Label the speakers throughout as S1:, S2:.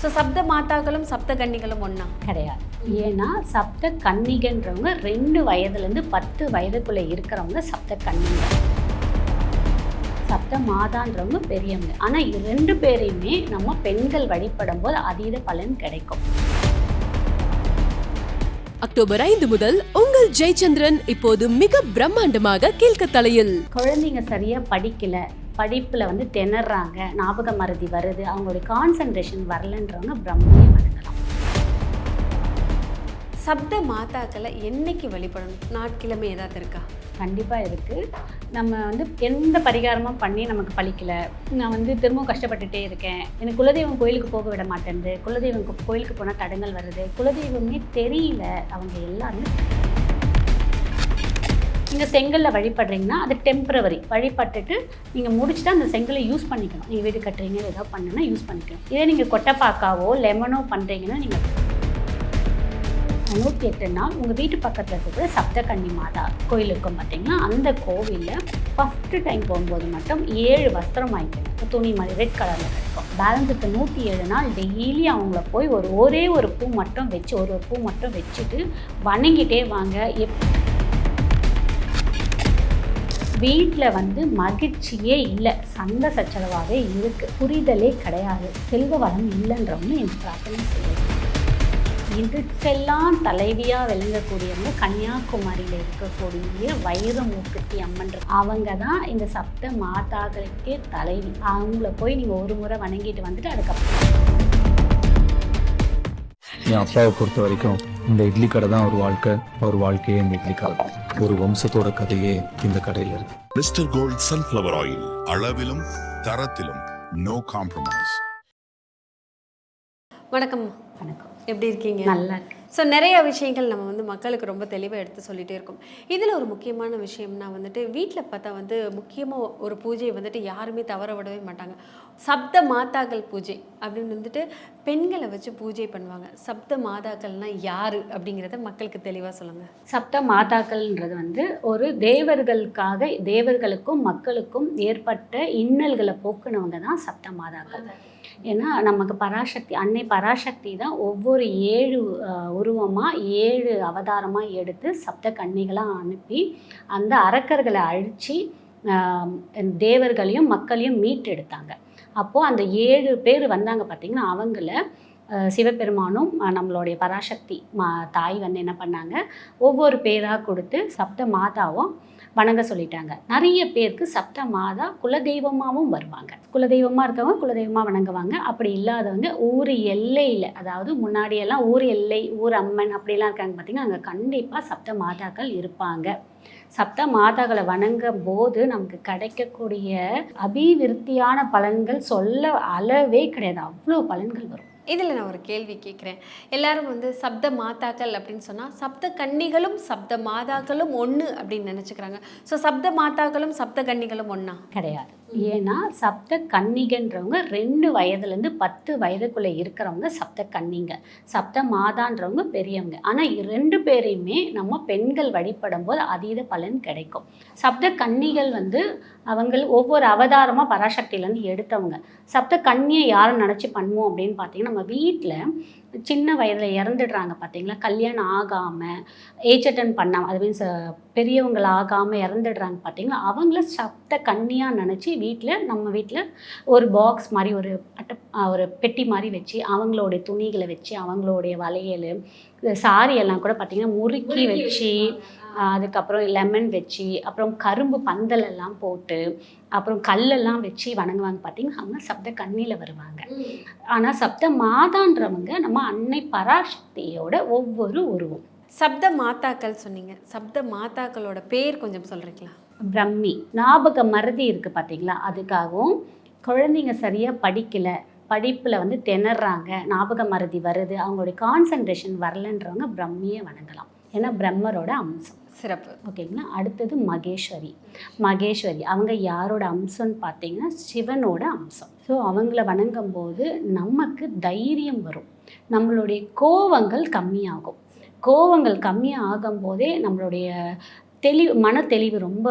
S1: So சப்த மாதாக்களும் சப்த கன்னிகளும் ஒன்றா
S2: கிடையாது. ஏன்னா சப்த கன்னிகன்றவங்க ரெண்டு வயதுலேருந்து பத்து வயதுக்குள்ளே இருக்கிறவங்க சப்த கன்னிங்க சப்த மாதான்றவங்க பெரியவங்க. ஆனால் இது ரெண்டு பேரையுமே நம்ம பெண்கள் வழிபடும் போது அதீத பலன் கிடைக்கும்.
S3: அக்டோபர் ஐந்து முதல் உங்கள் ஜெயச்சந்திரன் இப்போது மிக பிரம்மாண்டமாக கீழ்கத்தலையில்
S2: குழந்தைங்க சரியாக படிக்கல. படிப்பில் வந்து திணறாங்க. ஞாபக மறதி வருது. அவங்களுடைய கான்சன்ட்ரேஷன் வரலன்றவங்க பிரம்மையை வணங்கலாம்
S1: சப்த மாதாக்களை என்னைக்கு வழிபடணும்? நாட்கிழமை ஏதாவது இருக்கா?
S2: கண்டிப்பாக இருக்குது நம்ம வந்து எந்த பரிகாரமும் பண்ணி நமக்கு பழிக்கல. நான் வந்து திரும்பவும் கஷ்டப்பட்டுட்டே இருக்கேன். எனக்கு குலதெய்வம் கோயிலுக்கு போக விட மாட்டேங்குது குலதெய்வம் கோயிலுக்கு போனால் தடங்கள் வருது. குலதெய்வமே தெரியல. அவங்க எல்லாருமே நீங்கள் செங்கலில் வழிபடுறீங்கன்னா அது டெம்பரவரி வழிபட்டுட்டு நீங்கள் முடிச்சுட்டு அந்த செங்கலை யூஸ் பண்ணிக்கணும் நீங்கள் வீடு கட்டுறீங்க ஏதோ பண்ணுன்னா யூஸ் பண்ணிக்கணும் இதே நீங்கள் கொட்டைப்பாக்காவோ லெமனோ பண்ணுறீங்கன்னா நீங்கள் நூற்றி எட்டு நாள் உங்கள் வீட்டு பக்கத்தில் இருக்கிற சப்தகன்னி மாதா கோயில் இருக்கும் பார்த்தீங்கன்னா அந்த கோவிலில் ஃபஸ்ட்டு டைம் போகும்போது மட்டும் ஏழு வஸ்திரம் வாங்கிக்கணும். துணி மாதிரி ரெட் கலரில் கிடைக்கும் பேலன்ஸ் நூற்றி ஏழு நாள் டெய்லி அவங்கள போய் ஒரு ஒரே ஒரு பூ மட்டும் வச்சு ஒரு ஒரு பூ மட்டும் வச்சுட்டு வணங்கிட்டே வாங்க. எப் வீட்டில் வந்து மகிழ்ச்சியே இல்லை. சண்டை சச்சரவாகவே இருக்குது புரிதலே கிடையாது. செல்வ வளம் இல்லைன்றவங்க என் பிரார்த்தனை செய்யுது இதுக்கெல்லாம் தலைவியாக விளங்கக்கூடியவங்க கன்னியாகுமரியில் இருக்கக்கூடிய வைரமூக்குத்தி அம்மன் அவங்க தான் இந்த சப்த மாதாக்களுக்கே தலைவி. அவங்கள போய் நீங்கள் ஒரு முறை வணங்கிட்டு வந்துட்டு அதுக்கப்புறம்
S4: என் அப்பாவை பொறுத்த வரைக்கும் இந்த இட்லி கடை தான் ஒரு வாழ்க்கை ஒரு வாழ்க்கையே இந்த இட்லி கடை ஒரு வம்சத்தோட கதையே இந்த கடையில் இருக்கு.
S5: மிஸ்டர் கோல்ட் சன்ஃப்ளவர் ஆயில் அளவிலும் தரத்திலும் நோ காம்ப்ரமைஸ்
S1: வணக்கம்.
S2: வணக்கம்.
S1: எப்படி இருக்கீங்க?
S2: நல்லா இருக்கு
S1: ஸோ நிறைய விஷயங்கள் நம்ம வந்து மக்களுக்கு ரொம்ப தெளிவாக எடுத்து சொல்லிகிட்டே இருக்கோம். இதில் ஒரு முக்கியமான விஷயம்னா வந்துட்டு வீட்டில் பார்த்தா வந்து முக்கியமாக ஒரு பூஜையை வந்துட்டு யாருமே தவற விடவே மாட்டாங்க. சப்த மாதாக்கள் பூஜை அப்படின்னு வந்துட்டு பெண்களை வச்சு பூஜை பண்ணுவாங்க. சப்த மாதாக்கள்னால் யார் அப்படிங்கிறத மக்களுக்கு தெளிவாக சொல்லுங்கள்
S2: சப்த மாதாக்கள்ன்றது வந்து ஒரு தேவர்களுக்காக தேவர்களுக்கும் மக்களுக்கும் ஏற்பட்ட இன்னல்களை போக்குனவங்க தான் சப்த மாதாக்கள். ஏன்னா நமக்கு பராசக்தி அன்னை பராசக்தி தான் ஒவ்வொரு ஏழு உருவமாக ஏழு அவதாரமாக எடுத்து சப்த கன்னிகளாக அனுப்பி அந்த அரக்கர்களை அழித்து தேவர்களையும் மக்களையும் மீட்டெடுத்தாங்க. அப்போது அந்த ஏழு பேர் வந்தாங்க பார்த்தீங்கன்னா அவங்கள சிவபெருமானும் நம்மளுடைய பராசக்தி மா தாய் வந்து என்ன பண்ணாங்க ஒவ்வொரு பேராக கொடுத்து சப்த மாதாவும் வணங்க சொல்லிட்டாங்க. நிறைய பேருக்கு சப்த மாதா குலதெய்வமாகவும் வருவாங்க. குலதெய்வமாக இருக்கவங்க குலதெய்வமாக வணங்குவாங்க. அப்படி இல்லாதவங்க ஊர் எல்லையில் அதாவது முன்னாடியெல்லாம் ஊர் எல்லை ஊர் அம்மன் அப்படிலாம் இருக்காங்க பார்த்தீங்கன்னா அங்கே கண்டிப்பாக சப்த மாதாக்கள் இருப்பாங்க. சப்த மாதாக்களை வணங்கும் போது நமக்கு கிடைக்கக்கூடிய அபிவிருத்தியான பலன்கள் சொல்ல அளவே கிடையாது. அவ்வளோ பலன்கள் வரும்.
S1: இதில் நான் ஒரு கேள்வி கேட்குறேன். எல்லாரும் வந்து சப்த மாதாக்கள் அப்படின்னு சொன்னால் சப்த கன்னிகளும் சப்த மாதாக்களும் ஒன்று அப்படின்னு நினச்சிக்கிறாங்க. ஸோ சப்த மாதாக்களும் சப்த கன்னிகளும் ஒன்றா
S2: கிடையாது. ஏன்னா சப்த கன்னிகன்றவங்க ரெண்டு வயதுலேருந்து பத்து வயதுக்குள்ளே இருக்கிறவங்க சப்த கன்னிங்க. சப்த மாதான்றவங்க பெரியவங்க. ஆனால் ரெண்டு பேரையுமே நம்ம பெண்கள் வழிபடும் போது அதீத பலன் கிடைக்கும். சப்த கன்னிகள் வந்து அவங்க ஒவ்வொரு அவதாரமாக பராசக்தியிலேருந்து எடுத்தவங்க. சப்த கன்னியை யாரை நினச்சி பண்ணுவோம் அப்படின்னு பார்த்தீங்கன்னா நம்ம வீட்டில் சின்ன வயதில் இறந்துடுறாங்க பார்த்தீங்களா கல்யாணம் ஆகாமல் ஏஜ் அட்டன் பண்ணாமல் அது மீன்ஸ் பெரியவங்கள் ஆகாமல் இறந்துடுறாங்க பார்த்தீங்களா அவங்கள சப்த கன்னியாக நினச்சி வீட்டில் நம்ம வீட்டில் ஒரு பாக்ஸ் மாதிரி ஒரு அட்டை ஒரு பெட்டி மாதிரி வச்சு அவங்களுடைய துணிகளை வச்சு அவங்களுடைய வளையல் சாரி எல்லாம் கூட பார்த்திங்கன்னா முறுக்கி வச்சு அதுக்கப்புறம் லெமன் வச்சு அப்புறம் கரும்பு பந்தல் எல்லாம் போட்டு அப்புறம் கல்லெல்லாம் வச்சு வணங்குவாங்க பார்த்தீங்கன்னா அவங்க சப்த கண்ணியில் வருவாங்க. ஆனால் சப்த மாதான்றவங்க நம்ம அன்னை பராசக்தியோட ஒவ்வொரு உருவம்.
S1: சப்த மாதாக்கள் சொன்னீங்க. சப்த மாதாக்களோட பேர் கொஞ்சம் சொல்கிறீங்களா
S2: பிரம்மி. ஞாபக மறதி இருக்குது பார்த்தீங்களா அதுக்காகவும் குழந்தைங்க சரியாக படிக்கலை. படிப்பில் வந்து திணறாங்க. ஞாபக மறதி வருது. அவங்களுடைய கான்சன்ட்ரேஷன் வரலன்றவங்க பிரம்மியை வணங்கலாம். ஏன்னா பிரம்மரோட அம்சம்.
S1: சிறப்பு.
S2: ஓகேங்களா? அடுத்தது மகேஸ்வரி. மகேஸ்வரி. அவங்க யாரோட அம்சம்னு பார்த்தீங்கன்னா சிவனோட அம்சம். ஸோ அவங்கள வணங்கும் போது நமக்கு தைரியம் வரும். நம்மளுடைய கோவங்கள் கம்மியாகும். கோவங்கள் கம்மியாக ஆகும்போதே நம்மளுடைய தெளிவு மன தெளிவு ரொம்ப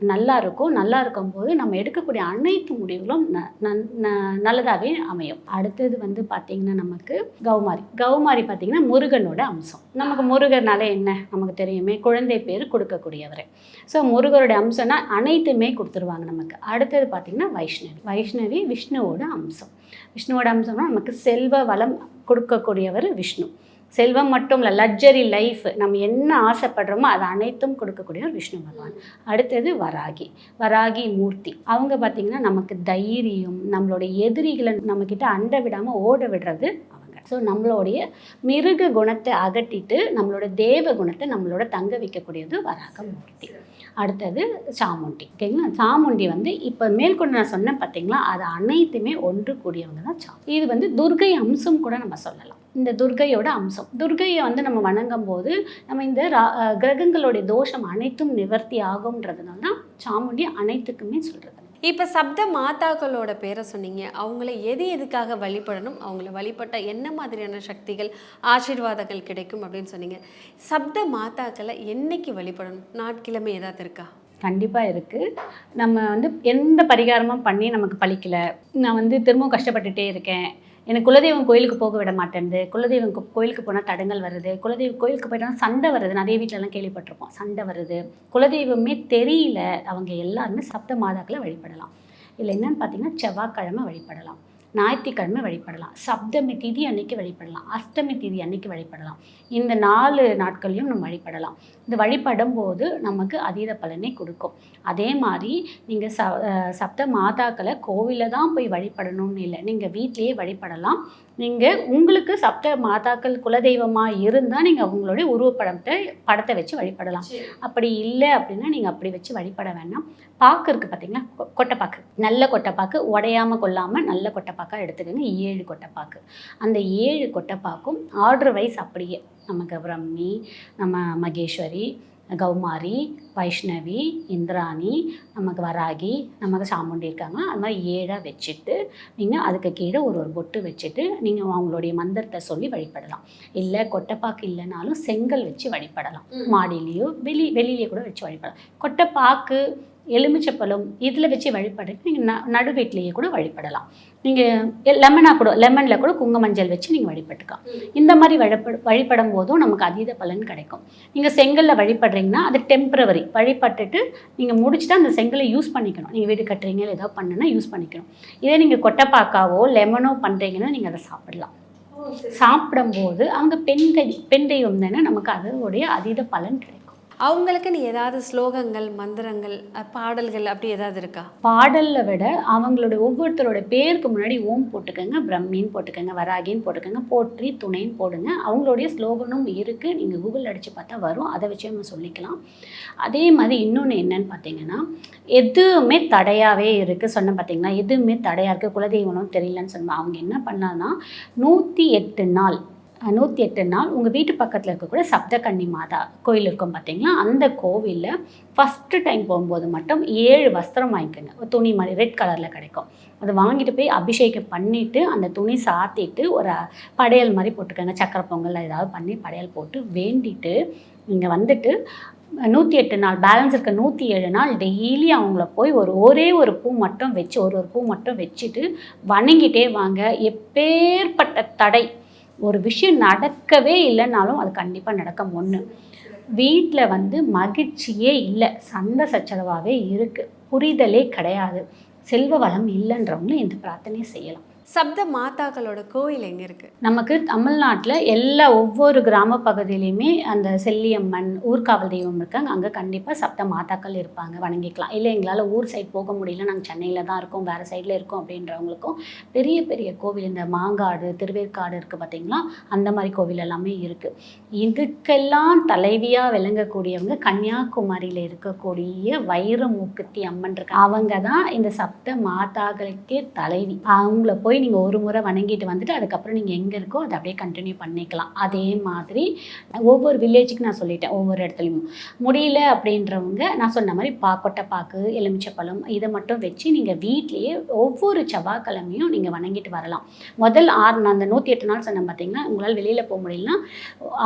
S2: நல்லா இருக்கும் நல்லா இருக்கும்போது நம்ம எடுக்கக்கூடிய அனைத்து முடிவுகளும் ந- நன்- ந- நல்லதாகவே அமையும். அடுத்தது வந்து பார்த்திங்கன்னா நமக்கு கௌமாரி. கௌமாரி பார்த்திங்கன்னா முருகனோட அம்சம். நமக்கு முருகர்னால என்ன? நமக்கு தெரியுமே குழந்தை பேர் கொடுக்கக்கூடியவர். ஸோ முருகரோட அம்சம்னா அனைத்துமே கொடுத்துருவாங்க நமக்கு. அடுத்தது பார்த்திங்கன்னா வைஷ்ணவி. வைஷ்ணவி விஷ்ணுவோட அம்சம். விஷ்ணுவோட அம்சம்னா நமக்கு செல்வ வளம் கொடுக்கக்கூடியவர் விஷ்ணு. செல்வம் மட்டும் இல்லை லக்ஸரி லைஃப் நம்ம என்ன ஆசைப்படுறோமோ அது அனைத்தும் கொடுக்கக்கூடியவர் விஷ்ணு பகவான். அடுத்தது வராகி. வராகி மூர்த்தி. அவங்க பார்த்திங்கன்னா நமக்கு தைரியம் நம்மளோட எதிரிகளை நம்மக்கிட்ட அண்ட விடாமல் ஓட விடுறது அவங்க. ஸோ நம்மளுடைய மிருக குணத்தை அகட்டிட்டு நம்மளோட தேவ குணத்தை நம்மளோட தங்க வைக்கக்கூடியது வராக மூர்த்தி. அடுத்தது சாமுண்டி. ஓகேங்களா? சாமுண்டி வந்து இப்போ மேற்கொண்டு நான் சொன்னேன் பார்த்தீங்களா அது அனைத்துமே ஒன்று கூடியவங்க தான் சா இது வந்து துர்கை அம்சம் கூட நம்ம சொல்லலாம். இந்த துர்கையோட அம்சம். துர்கையை வந்து நம்ம வணங்கும் போது நம்ம இந்த ரா- கிரகங்களுடைய தோஷம் அனைத்தும் நிவர்த்தி ஆகும்ன்றதுனால தான் சாமுண்டி அனைத்துக்குமே சொல்கிறது
S1: இப்போ சப்த மாதாக்களோட பேரை சொன்னீங்க. அவங்கள எது எதுக்காக வழிபடணும்? அவங்கள வழிபட்டால் என்ன மாதிரியான சக்திகள் ஆசீர்வாதங்கள் கிடைக்கும் அப்படின்னு சொன்னீங்க. சப்த மாதாக்களை என்னைக்கு வழிபடணும்? நாட்கிழமை ஏதாவது இருக்கா?
S2: கண்டிப்பாக இருக்குது நம்ம வந்து எந்த பரிகாரமும் பண்ணி நமக்கு பழிக்கல. நான் வந்து திரும்பவும் கஷ்டப்பட்டுட்டே இருக்கேன். எனக்கு குலதெய்வம் கோயிலுக்கு போக விட மாட்டேன்து. குலதெய்வம் கோயிலுக்கு போனால் தடங்கள் வருது. குலதெய்வம் கோயிலுக்கு போயிட்டா சண்டை வருது. நிறைய வீட்டிலலாம் கேள்விப்பட்டிருப்போம். சண்டை வருது. குலதெய்வமே தெரியல. அவங்க எல்லாருமே சப்த மாதாக்களை வழிபடலாம். இதில் என்னன்னு பார்த்தீங்கன்னா செவ்வாய்க்கிழமை வழிபடலாம். ஞாயிற்றுக்கிழமை வழிபடலாம். சப்தமி திதி அன்னைக்கு வழிபடலாம். அஷ்டமி திதி அன்னைக்கு வழிபடலாம். இந்த நாலு நாட்களையும் நம்ம வழிபடலாம். இந்த வழிபடும் போது நமக்கு அதீத பலனை கொடுக்கும். அதே மாதிரி நீங்கள் ச சப்த மாதாக்களை கோவிலில் தான் போய் வழிபடணும்னு இல்லை. நீங்கள் வீட்டிலேயே வழிபடலாம். நீங்கள் உங்களுக்கு சப்த மாதாக்கள் குலதெய்வமாக இருந்தால் நீங்கள் அவங்களுடைய உருவப்படத்தை படத்தை வச்சு வழிபடலாம். அப்படி இல்லை அப்படின்னா நீங்கள் அப்படி வச்சு வழிபட வேண்டாம். பாக்கு இருக்குது பார்த்தீங்களா கொட்டைப்பாக்கு. நல்ல கொட்டைப்பாக்கு. உடையாமல் கொள்ளாமல் நல்ல கொட்டைப்பாக்காக எடுத்துக்கோங்க. ஏழு கொட்டைப்பாக்கு. அந்த ஏழு கொட்டைப்பாக்கும் ஆர்டர் வைஸ் அப்படியே நமக்கு பிரம்மி நம்ம மகேஸ்வரி கௌமாரி வைஷ்ணவி இந்திராணி நமக்கு வராகி நமக்கு சாமுண்டி இருக்காங்க. அது மாதிரி ஏழாக வச்சுட்டு நீங்கள் அதுக்கு கீழே ஒரு ஒரு பொட்டு வச்சுட்டு நீங்கள் அவங்களுடைய மந்திரத்தை சொல்லி வழிபடலாம். இல்லை கொட்டைப்பாக்கு இல்லைனாலும் செங்கல் வச்சு வழிபடலாம். மாடியிலையோ வெளி வெளியிலேயே கூட வச்சு வழிபடலாம். கொட்டைப்பாக்கு எலுமிச்சப்பழம் இதில் வச்சு வழிபடுறதுக்கு நீங்கள் ந நடு வீட்டிலேயே கூட வழிபடலாம். நீங்கள் லெமனாக கூட லெமனில் கூட குங்கும மஞ்சள் வச்சு நீங்கள் வழிபட்டுக்கலாம். இந்த மாதிரி வழிபட வழிபடும் போதும் நமக்கு அதீத பலன் கிடைக்கும். நீங்கள் செங்கல்ல வழிபடுறீங்கன்னா அது டெம்பரவரி வழிபட்டுட்டு நீங்கள் முடிச்சுட்டு அந்த செங்கலை யூஸ் பண்ணிக்கணும். நீங்கள் வீடு கட்டுறீங்க இல்லை ஏதாவது பண்ணுன்னா யூஸ் பண்ணிக்கணும். இதே நீங்கள் கொட்டைப்பாக்காவோ லெமனோ பண்ணுறீங்கன்னா நீங்கள் அதை சாப்பிடலாம். சாப்பிடும்போது அவங்க பெண் தெய் பெண் தெய்வம் தானே நமக்கு அதோடைய அதீத பலன் கிடைக்கும்.
S1: அவங்களுக்குன்னு ஏதாவது ஸ்லோகங்கள் மந்திரங்கள் பாடல்கள் அப்படி ஏதாவது இருக்கா?
S2: பாடலில் விட அவங்களோட ஒவ்வொருத்தரோட பேருக்கு முன்னாடி ஓம் போட்டுக்கோங்க பிரம்மின்னு போட்டுக்கோங்க வராகின்னு போட்டுக்கோங்க போற்றி துணைன்னு போடுங்க. அவங்களுடைய ஸ்லோகனும் இருக்குது நீங்கள் கூகுள் அடித்து பார்த்தா வரும். அதை வச்சு நம்ம சொல்லிக்கலாம். அதே மாதிரி இன்னொன்று என்னன்னு பார்த்தீங்கன்னா எதுவுமே தடையாகவே இருக்குது சொன்ன பார்த்தீங்களா? எதுவுமே தடையாக இருக்குது குலதெய்வனும் தெரியலன்னு சொன்னால் அவங்க என்ன பண்ணான்னா நூற்றி எட்டு நாள் நூற்றி எட்டு நாள் உங்கள் வீட்டு பக்கத்தில் இருக்கக்கூடிய சப்தகன்னி மாதா கோயில் இருக்கும் பார்த்தீங்களா அந்த கோவிலில் ஃபஸ்ட்டு டைம் போகும்போது மட்டும் ஏழு வஸ்திரம் வாங்கிக்கோங்க. ஒரு துணி மாதிரி ரெட் கலரில் கிடைக்கும். அதை வாங்கிட்டு போய் அபிஷேகம் பண்ணிவிட்டு அந்த துணி சாத்திட்டு ஒரு படையல் மாதிரி போட்டுக்கோங்க. சக்கரை பொங்கல் ஏதாவது பண்ணி படையல் போட்டு வேண்டிட்டு நீங்கள் வந்துட்டு நூற்றி எட்டு நாள் பேலன்ஸ் இருக்க நூற்றி ஏழு நாள் டெய்லி அவங்கள போய் ஒரு ஒரே ஒரு பூ மட்டும் வச்சு ஒரு ஒரு பூ மட்டும் வச்சுட்டு வணங்கிட்டே வாங்க. எப்பேற்பட்ட தடை ஒரு விஷயம் நடக்கவே இல்லைனாலும் அது கண்டிப்பாக நடக்கும். ஒன்று வீட்டில் வந்து மகிழ்ச்சியே இல்லை சண்டை சச்சரவாகவே இருக்குது புரிதலே கிடையாது செல்வ வளம் இல்லைன்றவங்களும் இந்த பிரார்த்தனையை செய்யலாம்.
S1: சப்த மாதாக்களோட கோயில் எங்கே இருக்குது
S2: நமக்கு தமிழ்நாட்டில் எல்லா ஒவ்வொரு கிராம பகுதியிலையுமே அந்த செல்லியம்மன் ஊர்காவல் தெய்வம் இருக்காங்க. அங்கே கண்டிப்பாக சப்த மாதாக்கள் இருப்பாங்க வணங்கிக்கலாம். இல்லை எங்களால் ஊர் சைட் போக முடியல நாங்கள் சென்னையில் தான் இருக்கோம் வேறு சைடில் இருக்கோம் அப்படின்றவங்களுக்கும் பெரிய பெரிய கோவில் இந்த மாங்காடு திருவேற்காடு இருக்குது பார்த்திங்களா அந்த மாதிரி கோவில் எல்லாமே இருக்குது இதுக்கெல்லாம் தலைவியாக விளங்கக்கூடியவங்க கன்னியாகுமரியில் இருக்கக்கூடிய வைரமூக்குத்தி அம்மன் இருக்காங்க. அவங்க தான் இந்த சப்த மாதாக்களுக்கே தலைவி. அவங்கள போய் போய் நீங்கள் ஒரு முறை வணங்கிட்டு வந்துட்டு அதுக்கப்புறம் நீங்கள் எங்கே இருக்கோ அதை அப்படியே கண்டினியூ பண்ணிக்கலாம். அதே மாதிரி ஒவ்வொரு வில்லேஜுக்கு நான் சொல்லிட்டேன் ஒவ்வொரு இடத்துலையும். முடியல அப்படின்றவங்க நான் சொன்ன மாதிரி பாக்கொட்டை பாக்கு எலுமிச்சப்பழம் இதை மட்டும் வச்சு நீங்கள் வீட்லேயே ஒவ்வொரு செவ்வாய்க்கிழமையும் நீங்கள் வணங்கிட்டு வரலாம். முதல் ஆறு நான் அந்த நூற்றி எட்டு நாள் சொன்னேன் பார்த்தீங்கன்னா உங்களால் வெளியில் போக முடியலன்னா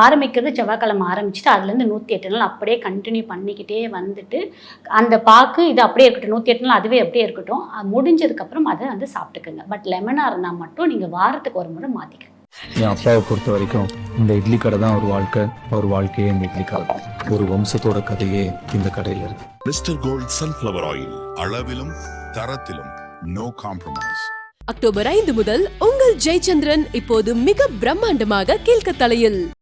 S2: ஆரம்பிக்கிறது செவ்வாய்க்கிழமை ஆரம்பிச்சுட்டு அதுலேருந்து நூற்றி எட்டு நாள் அப்படியே கண்டினியூ பண்ணிக்கிட்டே வந்துட்டு அந்த பாக்கு இது அப்படியே இருக்கட்டும் நூற்றி எட்டு நாள் அதுவே அப்படியே இருக்கட்டும். முடிஞ்சதுக்கப்புறம் அதை வந்து சாப்பிட்டுக்குங்க. பட் லெமன் இருந்தால் மட்டும் நீங்கள் வாரத்துக்கு ஒரு முறை மாற்றிக்கங்க
S4: என் அப்பாவை பொறுத்த வரைக்கும் இந்த இட்லி கடை தான் ஒரு வாழ்க்கை அவர் வாழ்க்கையே இந்த இட்லி கடை. ஒரு வம்சத்தோட கதையே இந்த கடையில் இருக்கு.
S5: மிஸ்டர் கோல்ட் சன்ஃப்ளவர் ஆயில் அளவிலும் தரத்திலும் நோ காம்ப்ரமைஸ்
S3: அக்டோபர் ஐந்து முதல் உங்கள் ஜெயச்சந்திரன் இப்போது மிக பிரம்மாண்டமாக கீழ்க்கத்தலையில்.